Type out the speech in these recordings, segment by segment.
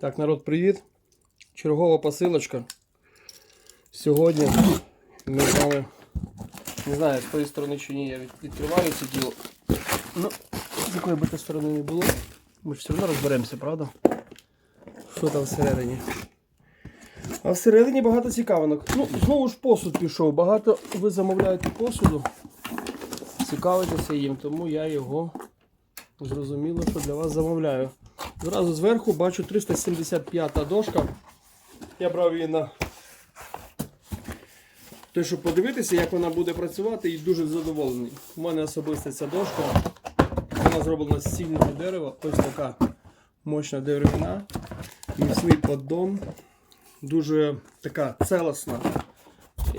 Так, народ, привіт. Чергова посилочка. Сьогодні ми з вами, не знаю, з тої сторони чи ні, я відкриваю це діло. Ну, з якої би то сторони не було. Ми ж все одно розберемося, правда? Що там всередині? А всередині багато цікавинок. Ну, знову ж посуд пішов. Багато ви замовляєте посуду. Цікавитеся їм, тому я його зрозуміло, що для вас замовляю. Зразу зверху бачу 375 дошка. Я брав її на те, щоб подивитися, як вона буде працювати, і дуже задоволений. У мене особисто ця дошка. Вона зроблена з цільного дерева. Ось така мощна деревина. Міцний поддон. Дуже така целосна.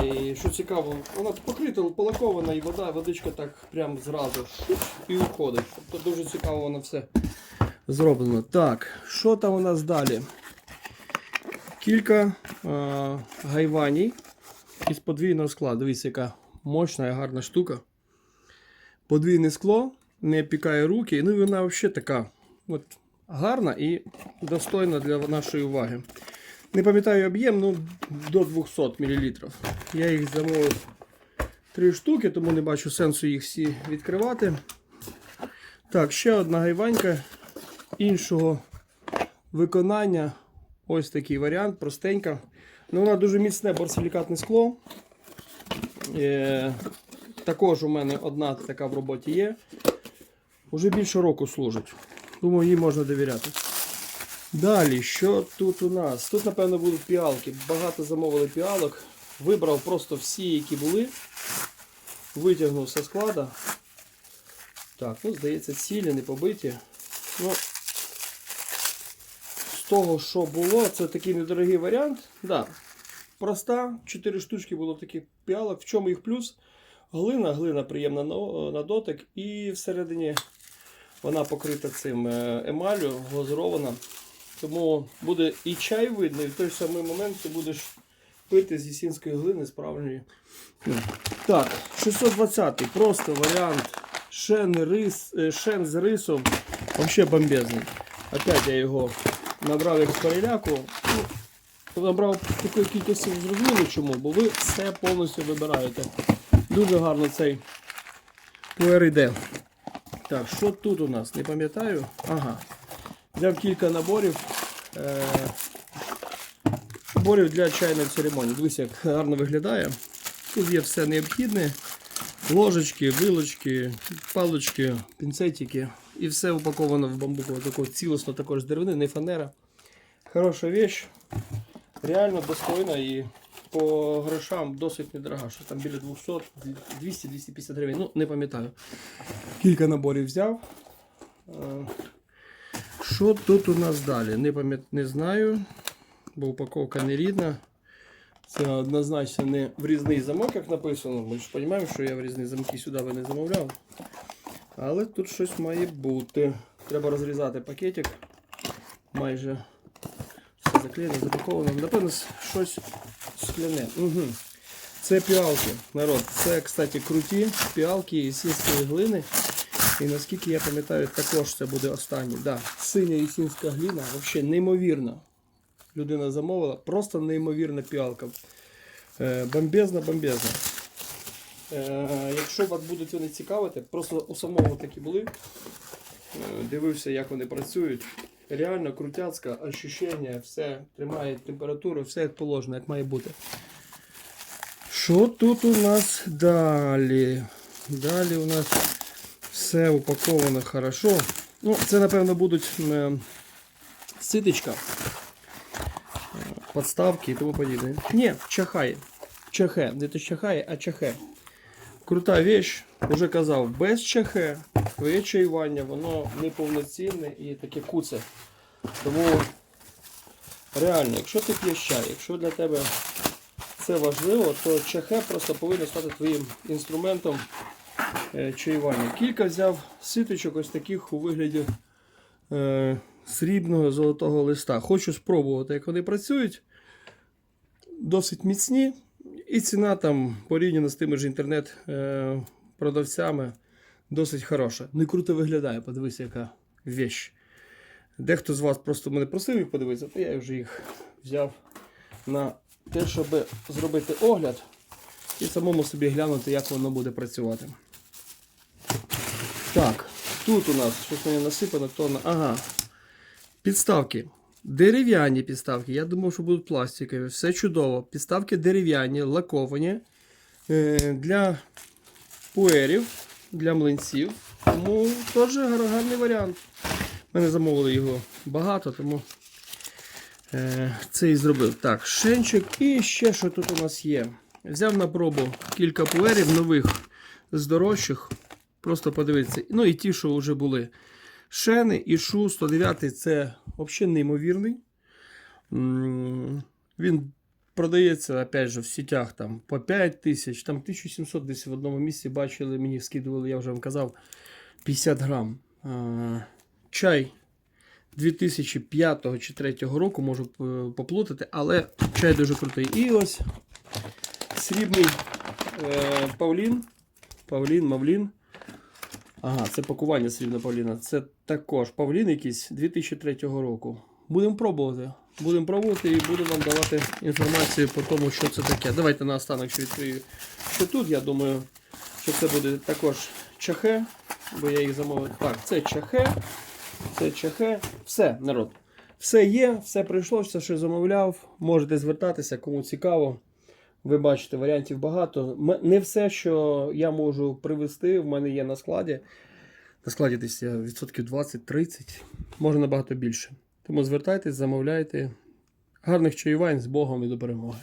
І що цікаво, вона покрита, полакована і вода, водичка так прям зразу і уходить. Тобто дуже цікаво воно все зроблено. Так, що там у нас далі? Кілька е, гайваній із подвійного скла. Дивіться, яка мощна і гарна штука. Подвійне скло, не пікає руки. Ну і вона взагалі така от, гарна і достойна для нашої уваги. Не пам'ятаю об'єм, ну до 200 мл. Я їх замовив три штуки, тому не бачу сенсу їх всі відкривати. Так, ще одна гайванька іншого виконання. Ось такий варіант, простенька. Ну, вона дуже міцне борсилікатне скло. Е, також у мене одна така в роботі є. Уже більше року служить. Думаю, їй можна довіряти. Далі, що тут у нас? Тут, напевно, будуть піалки. Багато замовили піалок. Вибрав просто всі, які були. Витягнув зі склада. Так, ну, здається, цілі, не побиті. Ну, того, що було, це такий недорогий варіант. Да. Проста, 4 штучки було таких піалок. В чому їх плюс? Глина, глина приємна на, на дотик. І всередині вона покрита цим е, емалю, глазурована. Тому буде і чай видно, і в той самий момент ти будеш пити з єсінської глини справжньої. Так, 620 просто варіант. Шен, рис, е, шен з рисом. Вообще бомбезний. Опять я його набрав як переляку. Ну, набрав такої кількості зрозуміло чому, бо ви все повністю вибираєте. Дуже гарно цей пуер йде. Так, що тут у нас? Не пам'ятаю. Ага. Взяв кілька наборів. Е- наборів для чайної церемонії. Дивіться, як гарно виглядає. Тут є все необхідне. Ложечки, вилочки, палочки, пінцетики. І все упаковано в бамбукову таку цілосно також деревини, не фанера. Хороша вещь. Реально достойна і по грошам досить недорога. Що там біля 200, 200-250 гривень. Ну, не пам'ятаю. Кілька наборів взяв. Е, Що тут у нас далі? Не пам'ят... не знаю, бо упаковка не рідна. Це однозначно не врізний замок, як написано. Ми ж розуміємо, що я врізні замки сюди би не замовляв. Але тут щось має бути. Треба розрізати пакетик. Майже все заклеєно, запаковано. Напевно, щось скляне. Угу. Це піалки, народ. Це, кстати, круті піалки із сільської глини. І наскільки я пам'ятаю, також це буде останній. Да. Синя ісінська гліна, взагалі неймовірна. Людина замовила, просто неймовірна піалка. Е, бомбезна, бомбезна. Е, якщо вас будуть вони цікавити, просто у самого такі були. Е, дивився, як вони працюють. Реально крутяцька, ощущення, все тримає температуру, все як положено, як має бути. Що тут у нас далі? Далі у нас все упаковано хорошо. Ну, це, напевно, будуть е, ситочка, подставки і тому подібне. Ні, чахає. Чахе. Не то чахає, а чахе. Крута вещь. Уже казав, без чахе твоє чаювання, воно неповноцінне і таке куце. Тому реально, якщо ти п'єш чай, якщо для тебе це важливо, то чахе просто повинно стати твоїм інструментом е, чаювання. Кілька взяв ситочок ось таких у вигляді е, срібного золотого листа. Хочу спробувати, як вони працюють. Досить міцні. І ціна там порівняно з тими ж інтернет-продавцями досить хороша. Не круто виглядає, подивися, яка вещь. Дехто з вас просто мене просив їх подивитися, то я вже їх взяв на те, щоб зробити огляд і самому собі глянути, як воно буде працювати. Так, тут у нас щось мені насипано, то на. Ага. Підставки. Дерев'яні підставки. Я думав, що будуть пластикові. Все чудово. Підставки дерев'яні, лаковані. Е, для пуерів, для млинців. Тому теж гар- гарний варіант. Мене замовили його багато, тому е, це і зробив. Так, шенчик і ще що тут у нас є. Взяв на пробу кілька пуерів нових з дорожчих. Просто подивитися. Ну і ті, що вже були. Шени і Шу 109 це взагалі неймовірний. Він продається, опять же, в сітях там по 5 тисяч, там 1700 десь в одному місці бачили, мені скидували, я вже вам казав, 50 грам. Чай 2005 чи 2003 року, можу е, поплутати, але чай дуже крутий. І ось срібний е, Павлін. Павлін, Мавлін. Ага, це пакування срібна Павліна. Це також Павлін якийсь 2003 року. Будемо пробувати. Будемо пробувати і буду вам давати інформацію по тому, що це таке. Давайте наостанок ще відкрию. Що тут, я думаю, що це буде також чахе, бо я їх замовив. Так, це чахе, це чахе. Все, народ. Все є, все прийшло, все, що замовляв. Можете звертатися, кому цікаво. Ви бачите, варіантів багато. Не все, що я можу привезти, в мене є на складі. На складі десь е, відсотків 20-30, може набагато більше. Тому звертайтесь, замовляйте. Гарних чаювань з Богом і до перемоги.